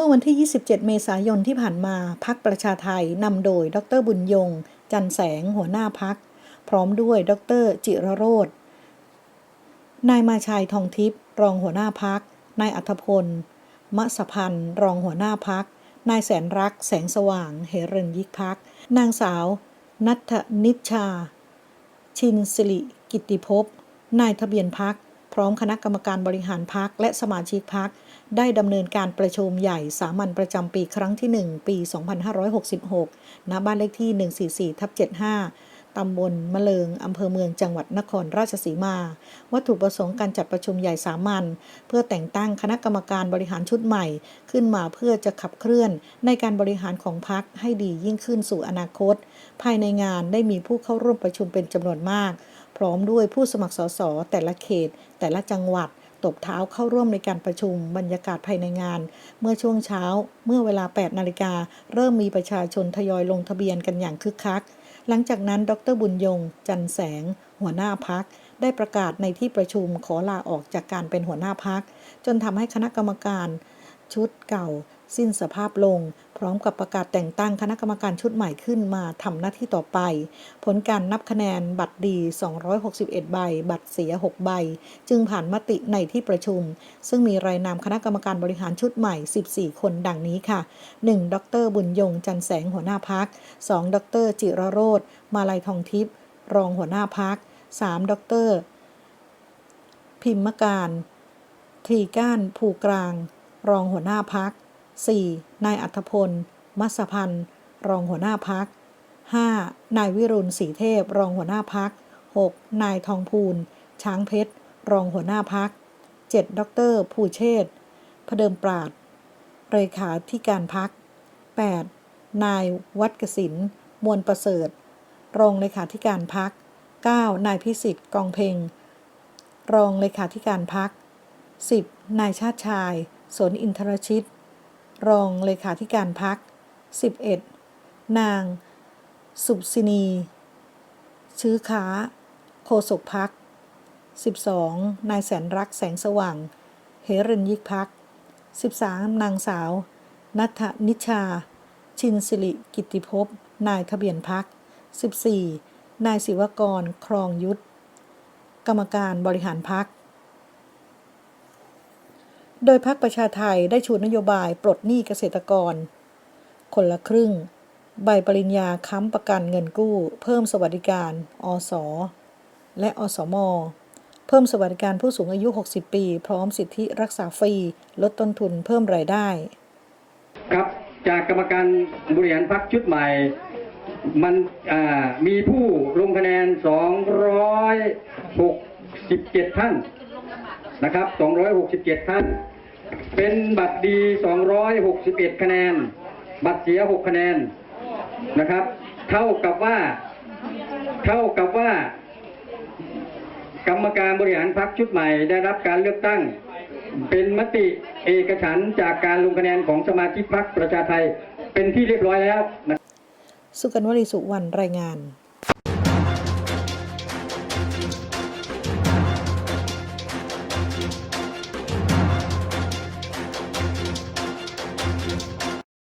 มื่อวันที่ 27 เมษายนที่ผ่านมาพักประชาไทยนำโดย ดรบุญยง จันแสงหัวหน้าพัก พร้อมด้วย ดรจิรโรธนายมาชัยทองทิพย์รองหัวหน้าพักนายอัธพล มะสพันธ์รองหัวหน้าพักนายแสนรักแสงสว่างเหรัญยิกพักนางสาว นัทนิชชาชินสิริกิตติภพนายทะเบียนพัก พร้อมคณะกรรมการบริหารพักและสมาชิกพักได้ดำเนินการประชุมใหญ่สามัญประจำปีครั้งที่ 1 ปี 2566 ณ บ้านเลขที่ 144ทับ75 ตำบลมะเลิงอำเภอเมืองจังหวัดนครราชสีมา วัตถุประสงค์การจัดประชุมใหญ่สามัญเพื่อแต่งตั้งคณะกรรมการบริหารชุดใหม่ ขึ้นมาเพื่อจะขับเคลื่อนในการบริหารของพักให้ดียิ่งขึ้นสู่อนาคต ภายในงานได้มีผู้เข้าร่วมประชุมเป็นจำนวนมาก พร้อมด้วยผู้สมัครสสแต่ละเขต แต่ละจังหวัด ตบเท้าเข้าร่วมในการประชุมบรรยากาศภายในงาน เมื่อช่วงเช้า เมื่อเวลา 8 นาฬิกา เริ่มมีประชาชนทยอยลงทะเบียนกันอย่างคึกคัก หลังจากนั้น ดรบุญยง จันแสง หัวหน้าพักได้ประกาศในที่ประชุมขอลาออกจากการเป็นหัวหน้าพัก จนทำให้คณะกรรมการชุดเก่า สิ้นสภาพลง พร้อมกับประกาศแต่งตั้งคณะกรรมการชุดใหม่ขึ้นมาทำหน้าที่ต่อไป ผลการนับคะแนนบัตรดี 261 ใบ บัตรเสีย 6 ใบ จึงผ่านมติในที่ประชุม ซึ่งมีรายนามคณะกรรมการบริหารชุดใหม่ 14 คนดังนี้ค่ะ 1. ดร บุญยง จันแสงหัวหน้าพัก 2. ดร จิรโรธมาลัยทองทิพย์รองหัวหน้าพัก 3. ดร พิมมการทีก้าน ภูกลาง รองหัวหน้าพัก 4. นายอัธพล มัสพันธ์รองหัวหน้าพัก 5. นายวิรุณศรีเทพ รองหัวหน้าพัก 6. นายทองพูล ช้างเพชร รองหัวหน้าพัก 7. ดรภูเชษฐ์พเดิมปราดเลขาธิการพัก 8. นายวัดกสิน มวลประเสริฐ รองเลขาธิการพัก 9. นายพิสิทธิ์กองเพงรองเลขาธิการพัก 10. นายชาติชาย สนอินทรชิต รองเลขาธิการพัก 11. นาง สุบสินี ชื้อค้า โคศกพัก 12. นายแสนรักแสงสว่าง เหรัญยิกพัก 13. นางสาว นัทนิชา ชินสิริกิตติภพ นายทะเบียนพัก 14. นายศิวกร ครองยุทธ กรรมการบริหารพัก โดยพักประชาไทยได้ชูนโยบายปลดหนี้เกษตรกร คนละครึ่ง ใบปริญญาค้ำประกันเงินกู้ เพิ่มสวัสดิการ อสและอสม เพิ่มสวัสดิการผู้สูงอายุ 60 ปี พร้อมสิทธิรักษาฟรี ลดต้นทุนเพิ่มรายได้ ครับจากกรรมการบริหารพักชุดใหม่มันมีผู้ลงคะแนน 267 ท่านนะครับ 267 ท่าน เป็นบัตรดี 261 คะแนน บัตรเสีย 6 คะแนนนะครับ เท่ากับว่า เท่ากับว่า กรรมการบริหารพักชุดใหม่ได้รับการเลือกตั้ง เป็นมติเอกฉันจากการลงคะแนนของสมาชิกพักประชาไทยเป็นที่เรียบร้อยแล้วสุกันวลีสุวรรณรายงาน